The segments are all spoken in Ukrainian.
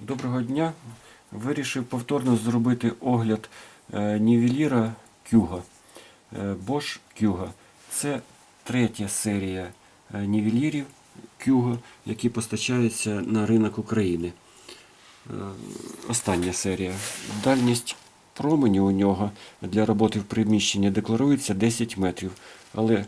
Доброго дня. Вирішив повторно зробити огляд е, нівеліра Кюга. Е, Bosch Кюга. Це третя серія е, нівелірів Кюга, які постачаються на ринок України. Остання серія. Дальність променю у нього для роботи в приміщенні декларується 10 метрів, але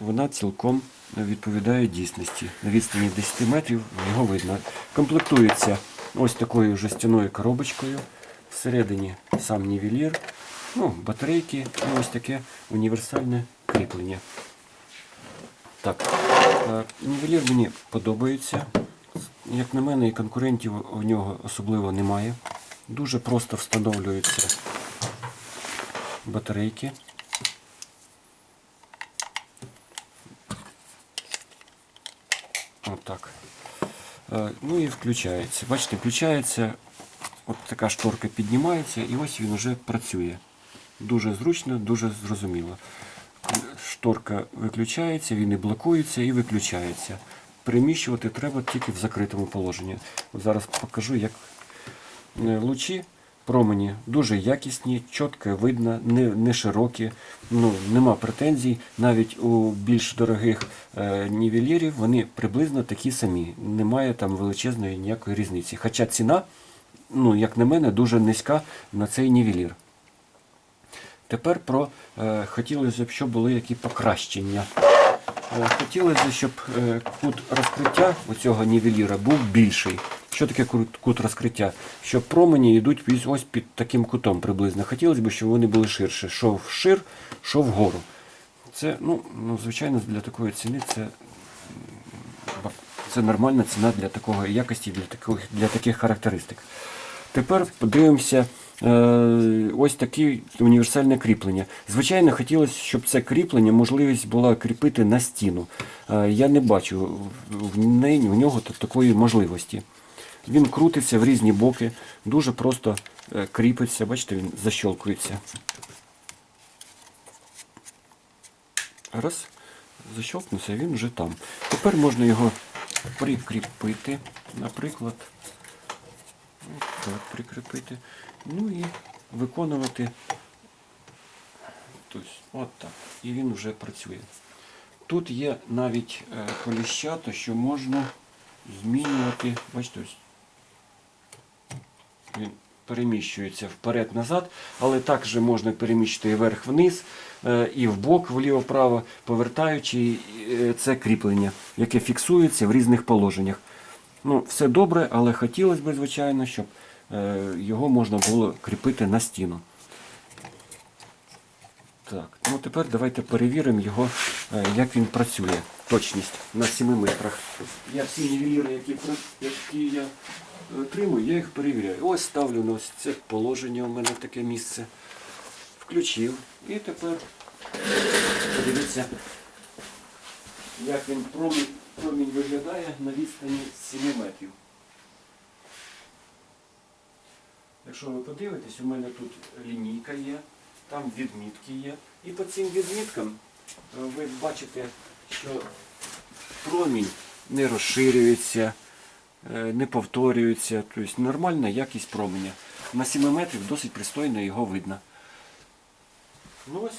вона цілком відповідає дійсності. На відстані 10 метрів його видно. Комплектується ось такою жестяною коробочкою. Всередині сам нівелір, ну, батарейки і ось таке універсальне кріплення. Так, е, нівелір мені подобається. Як на мене, і конкурентів у нього особливо немає. Дуже просто встановлюються батарейки. Отак. Е, Ну і включається. Бачите, включається, от така шторка піднімається і ось він вже працює. Дуже зручно, дуже зрозуміло. Шторка виключається, він і блокується, і виключається. Приміщувати треба тільки в закритому положенні. Зараз покажу, як е, лучі промені дуже якісні, чітко видно, не, не широкі, ну, нема претензій. Навіть у більш дорогих е, нівелірів вони приблизно такі самі. Немає там величезної ніякої різниці. Хоча ціна, ну, як на мене, дуже низька на цей нівелір. Тепер про е, хотілося б, щоб були які покращення. Е, Хотілося, щоб е, кут розкриття у цього нівеліра був більший. Що таке кут, розкриття? Щоб промені йдуть ось- під таким кутом приблизно. Хотілося б, щоб вони були ширше. Що вшир, що вгору. Це, ну, ну, звичайно, для такої ціни це, це нормальна ціна для такої якості, для таких, для таких характеристик. Тепер подивимося е, ось таке універсальне кріплення. Звичайно, хотілося, щоб це кріплення можливість була кріпити на стіну. Е, я не бачу в нього такої можливості. Він крутиться в різні боки, дуже просто е, кріпиться, бачите, він защолкується. Раз, защолкнувся, він вже там. Тепер можна його прикріпити, наприклад. Так, прикріпити. Ну і виконувати. Тобто, от так. І він вже працює. Тут є навіть е, коліщата, що можна змінювати. Бачите, ось він переміщується вперед-назад, але також можна переміщити і вверх-вниз, е, і вбок, вліво-право, повертаючи е, це кріплення, яке фіксується в різних положеннях. Ну, все добре, але хотілося б, звичайно, щоб е, його можна було кріпити на стіну. Так, ну тепер давайте перевіримо його, як він працює. Точність на 7 метрах. Я всі нівеліри, які, які я е, отримую, я їх перевіряю. Ось ставлю на ось це положення, у мене таке місце. Включив. І тепер подивіться, як він промінь, промінь виглядає на відстані 7 метрів. Якщо ви подивитесь, у мене тут лінійка є, там відмітки є. І по цим відміткам е, ви бачите, що промінь не розширюється, е, не повторюється. Тобто нормальна якість променя. На 7 метрів досить пристойно його видно. Ну ось,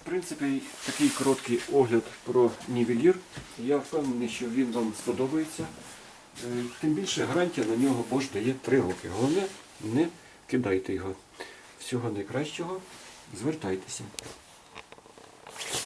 в принципі, такий короткий огляд про нівелір. Я впевнений, що він вам сподобається. Е, Тим більше гарантія на нього Bosch дає 3 роки. Головне, не кидайте його. Всього найкращого. Звертайтеся.